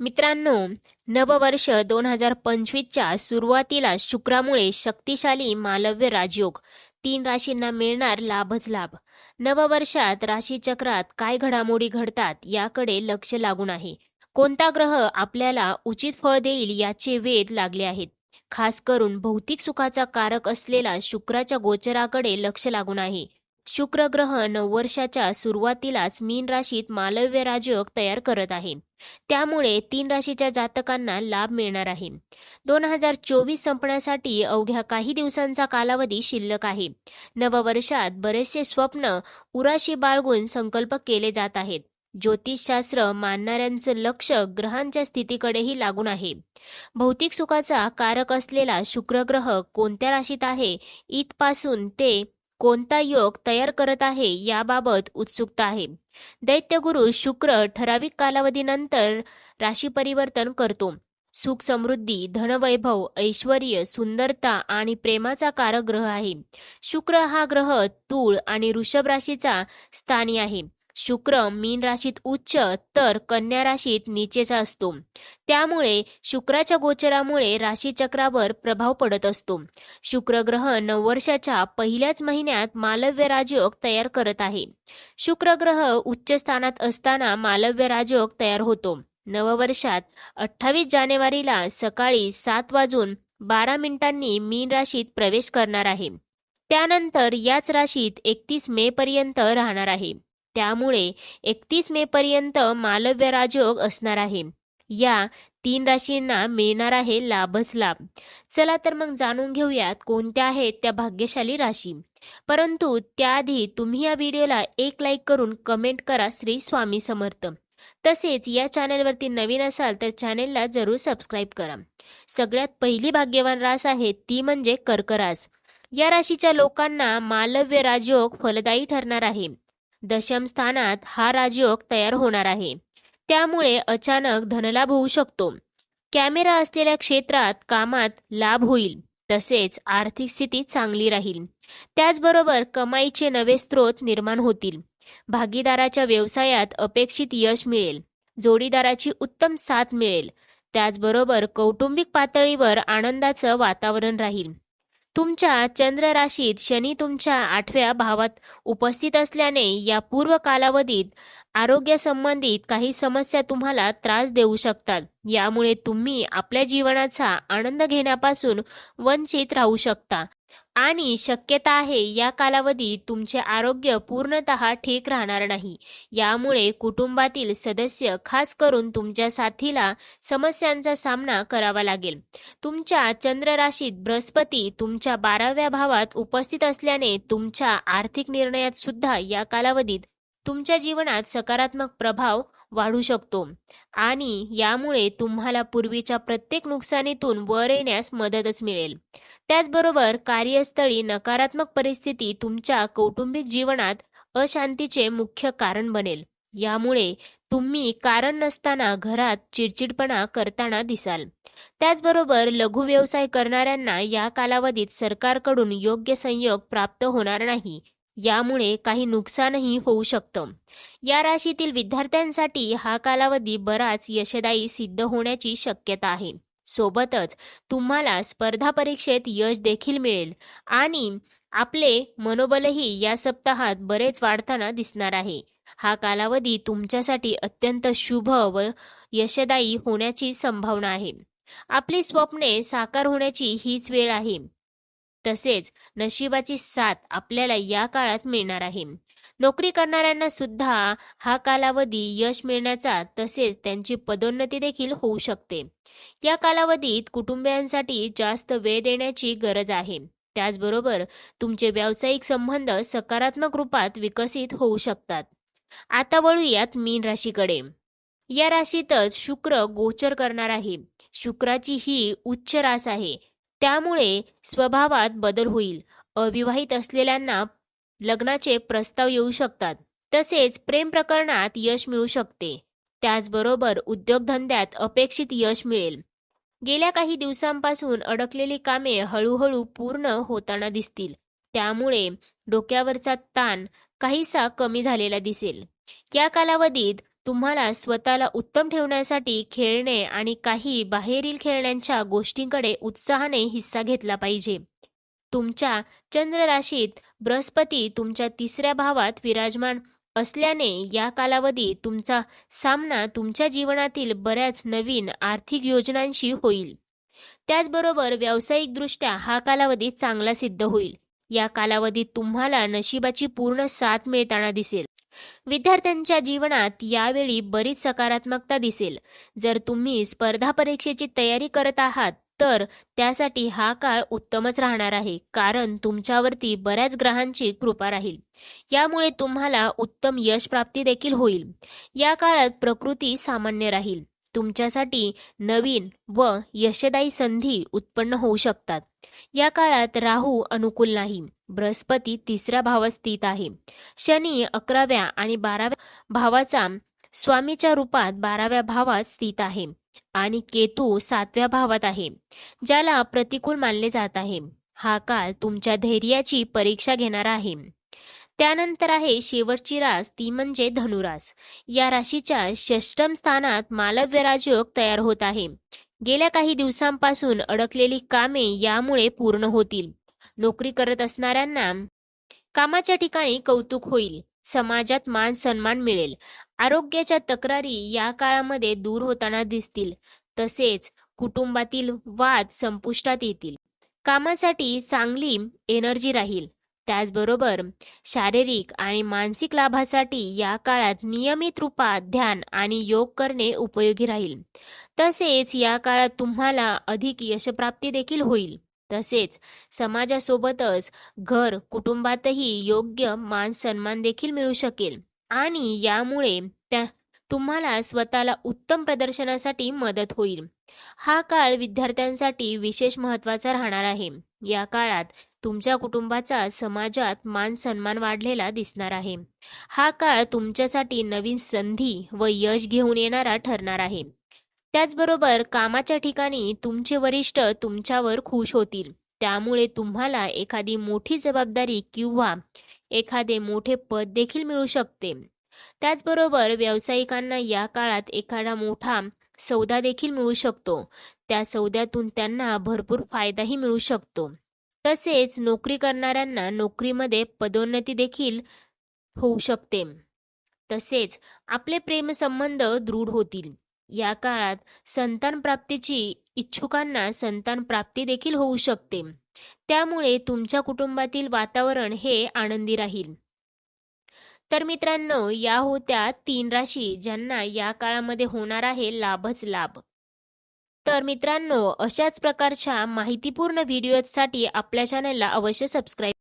मित्रांनो नववर्ष दोन हजार पंचवीसच्या सुरुवातीला शुक्रामुळे शक्तिशाली मालव्य राजयोग तीन राशींना मिळणार लाभच लाभ. नववर्षात राशीचक्रात काय घडामोडी घडतात याकडे लक्ष लागून आहे. कोणता ग्रह आपल्याला उचित फळ देईल याचे वेध लागले आहेत. खास करून भौतिक सुखाचा कारक असलेला शुक्राच्या गोचराकडे लक्ष लागून आहे. शुक्र ग्रह नववर्षाच्या सुरुवातीलाच मीन राशीत मालव्य राजयोग तयार करत आहे. त्यामुळे तीन राशीच्या जातकांना लाभ मिळणार आहे. दोन हजार चोवीस संपण्यासाठी अवघ्या काही दिवसांचा कालावधी शिल्लक आहे. नववर्षात बरेचसे स्वप्न उराशी बाळगून संकल्प केले जात आहेत. ज्योतिषशास्त्र मानणाऱ्यांचं लक्ष ग्रहांच्या स्थितीकडेही लागून आहे. भौतिक सुखाचा कारक असलेला शुक्र ग्रह कोणत्या राशीत आहे? इथपासून ते कोणता योग तयार करत आहे याबाबत उत्सुकता आहे. दैत्यगुरु शुक्र ठराविक कालावधीनंतर राशी परिवर्तन करतो. सुख समृद्धी धनवैभव ऐश्वर सुंदरता आणि प्रेमाचा कारक ग्रह आहे. शुक्र हा ग्रह तूळ आणि वृषभ राशीचा स्थानी आहे. शुक्र मीन राशीत उच्च तर कन्या राशीत नीचेचा असतो. त्यामुळे शुक्राच्या गोचरामुळे राशीचक्रावर प्रभाव पडत असतो. शुक्र ग्रह नववर्षाच्या पहिल्याच महिन्यात मालव्य राजयोग तयार करत आहे. शुक्र ग्रह उच्च स्थानात असताना मालव्य राजयोग तयार होतो. नववर्षात अठ्ठावीस जानेवारीला सकाळी सात वाजून बारा मिनिटांनी मीन राशीत प्रवेश करणार आहे. त्यानंतर याच राशीत एकतीस मे पर्यंत राहणार आहे. त्यामुळे एकतीस मे पर्यंत मालव्य राजयोग असणार आहे. या तीन राशींना मिळणार आहे लाभच लाभ. चला तर मग जाणून घेऊयात कोणत्या आहेत त्या भाग्यशाली राशी. परंतु त्याआधी तुम्ही या व्हिडिओला एक लाईक करून कमेंट करा श्री स्वामी समर्थ. तसेच या चॅनेलवरती नवीन असाल तर चॅनेलला जरूर सबस्क्राईब करा. सगळ्यात पहिली भाग्यवान रास आहे ती म्हणजे कर्क रास या राशीच्या लोकांना मालव्य राजयोग फलदायी ठरणार आहे. दशम स्थानात हा राजयोग तयार होणार आहे. त्यामुळे अचानक धनलाभ होऊ शकतो. कॅमेरा असलेल्या क्षेत्रात कामात लाभ होईल तसेच आर्थिक स्थिती चांगली राहील. त्याचबरोबर कमाईचे नवे स्रोत निर्माण होतील. भागीदाराच्या व्यवसायात अपेक्षित यश मिळेल. जोडीदाराची उत्तम साथ मिळेल. त्याचबरोबर कौटुंबिक पातळीवर आनंदाचं वातावरण राहील. तुमच्या चंद्र राशीत शनी तुमच्या आठव्या भावात उपस्थित असल्याने या पूर्व कालावधीत आरोग्यासंबंधित काही समस्या तुम्हाला त्रास देऊ शकतात. यामुळे तुम्ही आपल्या जीवनाचा आनंद घेण्यापासून वंचित राहू शकता. आणि शक्यता आहे या कालावधीत तुमचे आरोग्य पूर्णतः ठीक राहणार नाही. यामुळे कुटुंबातील सदस्य खास करून तुमच्या साथीला समस्यांचा सामना करावा लागेल. तुमच्या चंद्र राशीत बृहस्पती तुमच्या बाराव्या भावात उपस्थित असल्याने तुमच्या आर्थिक निर्णयात सुद्धा या कालावधीत तुमच्या जीवनात सकारात्मक प्रभाव वाढू शकतो. आणि यामुळे तुम्हाला पूर्वीच्या प्रत्येक नुकसानीतून वर येण्यास मदतच मिळेल. त्याचबरोबर कार्यस्थळी नकारात्मक परिस्थिती तुमच्या कौटुंबिक जीवनात अशांतीचे मुख्य कारण बनेल. यामुळे तुम्ही कारण नसताना घरात चिडचिडपणा करताना दिसाल. त्याचबरोबर लघु व्यवसाय करणाऱ्यांना या कालावधीत सरकारकडून योग्य संयोग प्राप्त होणार नाही. यामुळे काही नुकसानही होऊ शकतं. या राशीतील विद्यार्थ्यांसाठी हा कालावधी बराच यशदायी सिद्ध होण्याची शक्यता आहे. सोबतच तुम्हाला स्पर्धा परीक्षेत यश देखील मिळेल आणि आपले मनोबलही या सप्ताहात बरेच वाढताना दिसणार आहे. हा कालावधी तुमच्यासाठी अत्यंत शुभ व यशदायी होण्याची संभावना आहे. आपली स्वप्ने साकार होण्याची हीच वेळ आहे. तसेच नशिबाची साथ आपल्याला या काळात मिळणार आहे. नोकरी करणाऱ्यांना सुद्धा हा कालावधी यश मिळण्याचा तसेच त्यांची पदोन्नती देखील होऊ शकते. या कालावधीत कुटुंबियांसाठी जास्त वेळ देण्याची गरज आहे. त्याचबरोबर तुमचे व्यावसायिक संबंध सकारात्मक रूपात विकसित होऊ शकतात. आता वळूयात मीन राशीकडे. या राशीतच शुक्र गोचर करणार आहे. शुक्राची ही उच्च रास आहे. त्यामुळे स्वभावात बदल होईल. अविवाहित असलेल्यांना लग्नाचे प्रस्ताव येऊ शकतात. तसेच प्रेम प्रकरणात यश मिळू शकते. त्याचबरोबर उद्योगधंद्यात अपेक्षित यश मिळेल. गेल्या काही दिवसांपासून अडकलेली कामे हळूहळू पूर्ण होताना दिसतील. त्यामुळे डोक्यावरचा ताण काहीसा कमी झालेला दिसेल. या कालावधीत तुम्हाला स्वतःला उत्तम ठेवण्यासाठी खेळणे आणि काही बाहेरील खेळण्यांच्या गोष्टींकडे उत्साहाने हिस्सा घेतला पाहिजे. तुमच्या चंद्र राशीत बृहस्पती तुमच्या तिसऱ्या भावात विराजमान असल्याने या कालावधीत तुमचा सामना तुमच्या जीवनातील बऱ्याच नवीन आर्थिक योजनांशी होईल. त्याचबरोबर व्यावसायिकदृष्ट्या हा कालावधी चांगला सिद्ध होईल. या कालावधीत तुम्हाला नशिबाची पूर्ण साथ मिळताना दिसेल. विद्यार्थ्यांच्या जीवनात यावेळी बरीच सकारात्मकता दिसेल. जर तुम्ही स्पर्धा परीक्षेची तयारी करत आहात तर त्यासाठी हा काळ उत्तमच राहणार आहे कारण तुमच्यावरती बऱ्याच ग्रहांची कृपा राहील. यामुळे तुम्हाला उत्तम यश प्राप्ती देखील होईल. या काळात प्रकृती सामान्य राहील. तुमच्यासाठी नवीन व यशदायी संधी उत्पन्न होऊ शकतात. या काळात राहू अनुकूल नाही. बृहस्पती तिसऱ्या भावात स्थित आहे. शनी अकराव्या आणि बाराव्या भावाचा स्वामीच्या रूपात बाराव्या भावात स्थित आहे आणि केतू सातव्या भावात आहे ज्याला प्रतिकूल मानले जात आहे. हा काळ तुमच्या धैर्याची परीक्षा घेणारा आहे. त्यानंतर आहे शेवटची रास ती म्हणजे धनुरास. या राशीच्या षष्टम स्थानात मालव्य राजयोग तयार होत आहे. गेल्या काही दिवसांपासून अडकलेली कामे यामुळे पूर्ण होतील. नोकरी करत असणाऱ्यांना कामाच्या ठिकाणी कौतुक होईल. समाजात मान सन्मान मिळेल. आरोग्याच्या तक्रारी या काळामध्ये दूर होताना दिसतील. तसेच कुटुंबातील वाद संपुष्टात येतील. कामासाठी चांगली एनर्जी राहील. त्याचबरोबर शारीरिक आणि मानसिक लाभासाठी या काळात नियमित रूपात ध्यान आणि योग करणे उपयोगी राहील. तसेच या काळात तुम्हाला अधिक यशप्राप्ती देखील होईल. तसेच समाजासोबतच घर कुटुंबातही योग्य मान सन्मान देखील मिळू शकेल. आणि यामुळे त्या तुम्हाला स्वतःला उत्तम प्रदर्शनासाठी मदत होईल. हा काळ विद्यार्थ्यांसाठी विशेष महत्त्वाचा राहणार आहे. या काळात तुमच्या कुटुंबाचा समाजात मान सन्मान वाढलेला दिसणार आहे. हा काळ तुमच्यासाठी नवीन संधी व यश घेऊन येणारा ठरणार आहे. त्याचबरोबर कामाच्या ठिकाणी तुमचे वरिष्ठ तुमच्यावर खुश होतील. त्यामुळे तुम्हाला एखादी मोठी जबाबदारी किंवा एखादे मोठे पद देखील मिळू शकते. त्याचबरोबर व्यावसायिकांना या काळात एखादा मोठा सौदा देखील मिळू शकतो. त्या सौद्यातून त्यांना भरपूर फायदाही मिळू शकतो. तसेच नोकरी करणाऱ्यांना नोकरीमध्ये पदोन्नती देखील होऊ शकते. तसेच आपले प्रेमसंबंध दृढ होतील. या काळात संतान प्राप्तीची इच्छुकांना संतान प्राप्ती देखील होऊ शकते. त्यामुळे तुमच्या कुटुंबातील वातावरण हे आनंदी राहील. तर मित्रांनो या होत्या तीन राशी ज्यांना या काळामध्ये होणार आहे लाभच लाभ. तर मित्रांनो अशाच प्रकारच्या माहितीपूर्ण व्हिडिओसाठी आपल्या चॅनलला अवश्य सबस्क्राईब